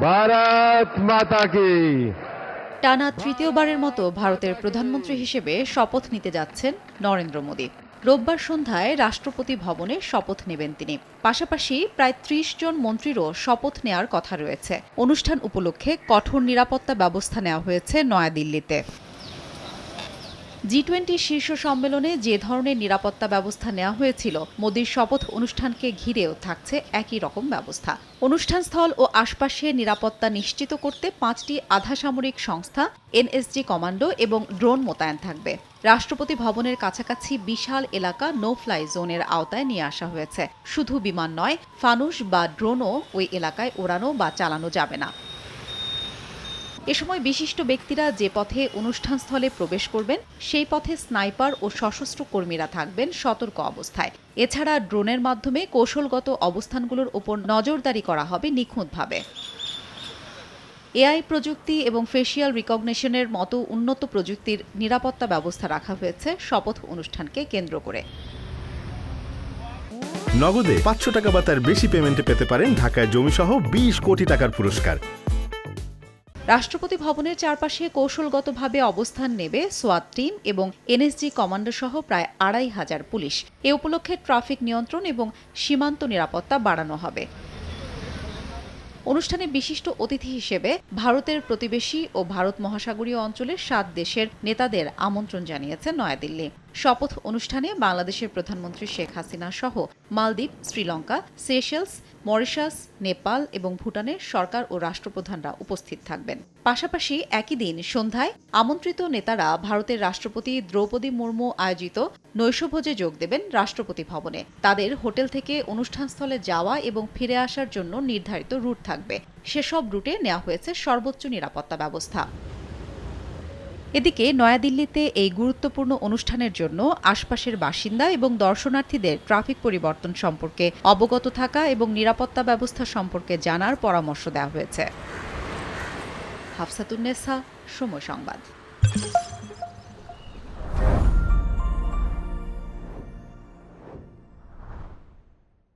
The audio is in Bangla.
ভারত মাতা কি। টানা তৃতীয়বারের মতো ভারতের প্রধানমন্ত্রী হিসেবে শপথ নিতে যাচ্ছেন নরেন্দ্র মোদী। রোববার সন্ধ্যায় রাষ্ট্রপতি ভবনে শপথ নেবেন তিনি। পাশাপাশি প্রায় ত্রিশ জন মন্ত্রীরও শপথ নেওয়ার কথা রয়েছে। অনুষ্ঠান উপলক্ষে কঠোর নিরাপত্তা ব্যবস্থা নেওয়া হয়েছে নয়াদিল্লিতে। জি টোয়েন্টি শীর্ষ সম্মেলনে যে ধরনের নিরাপত্তা ব্যবস্থা নেওয়া হয়েছিল, মোদীর শপথ অনুষ্ঠানকে ঘিরেও থাকছে একই রকম ব্যবস্থা। অনুষ্ঠানস্থল ও আশপাশে নিরাপত্তা নিশ্চিত করতে পাঁচটি আধা সামরিক সংস্থা, এনএসজি কমান্ডো এবং ড্রোন মোতায়েন থাকবে। রাষ্ট্রপতি ভবনের কাছাকাছি বিশাল এলাকা নো ফ্লাই জোনের আওতায় নিয়ে আসা হয়েছে। শুধু বিমান নয়, ফানুস বা ড্রোনও ওই এলাকায় ওড়ানো বা চালানো যাবে না। এ সময় বিশিষ্ট ব্যক্তিরা যে পথে অনুষ্ঠানস্থলে প্রবেশ করবেন, সেই পথে স্নাইপার ও সশস্ত্র কর্মীরা থাকবেন সতর্ক অবস্থায়। এছাড়া ড্রোনের মাধ্যমে কৌশলগত অবস্থানগুলোর উপর নজরদারি করা হবে নিখুঁতভাবে। এআই প্রযুক্তি এবং ফেসিয়াল রিকগনিশনের মতো উন্নত প্রযুক্তির নিরাপত্তা ব্যবস্থা রাখা হয়েছে শপথ অনুষ্ঠানকে কেন্দ্র করে। নগদে পাঁচশো টাকা বা তার বেশি পেমেন্টে পেতে পারেন ঢাকায় জমিসহ বিশ কোটি টাকার পুরস্কার। রাষ্ট্রপতি ভবনের চারপাশে কৌশলগতভাবে অবস্থান নেবে সোয়াত টিম এবং এনএসজি কমান্ডো সহ প্রায় আড়াই হাজার পুলিশ। এ উপলক্ষে ট্রাফিক নিয়ন্ত্রণ এবং সীমান্ত নিরাপত্তা বাড়ানো হবে। অনুষ্ঠানে বিশিষ্ট অতিথি হিসেবে ভারতের প্রতিবেশী ও ভারত মহাসাগরীয় অঞ্চলের সাত দেশের নেতাদের আমন্ত্রণ জানিয়েছে নয়াদিল্লি। শপথ অনুষ্ঠানে বাংলাদেশের প্রধানমন্ত্রী শেখ হাসিনা সহ মালদ্বীপ, শ্রীলঙ্কা সেশেলস মরিশাস নেপাল এবং ভুটানের সরকার ও রাষ্ট্রপ্রধানরা উপস্থিত থাকবেন। পাশাপাশি একই দিন সন্ধ্যায় আমন্ত্রিত নেতারা ভারতের রাষ্ট্রপতি দ্রৌপদী মুর্মু আয়োজিত নৈশভোজে যোগ দেবেন রাষ্ট্রপতি ভবনে। তাদের হোটেল থেকে অনুষ্ঠানস্থলে যাওয়া এবং ফিরে আসার জন্য নির্ধারিত রুট থাকবে। সেসব রুটে নেওয়া হয়েছে সর্বোচ্চ নিরাপত্তা ব্যবস্থা। এদিকে নয়াদিল্লিতে এই গুরুত্বপূর্ণ অনুষ্ঠানের জন্য আশপাশের বাসিন্দা এবং দর্শনার্থীদের ট্রাফিক পরিবর্তন সম্পর্কে অবগত থাকা এবং নিরাপত্তা ব্যবস্থা সম্পর্কে জানার পরামর্শ দেওয়া হয়েছে। হাফসাতুন্নেসা সময় সংবাদ।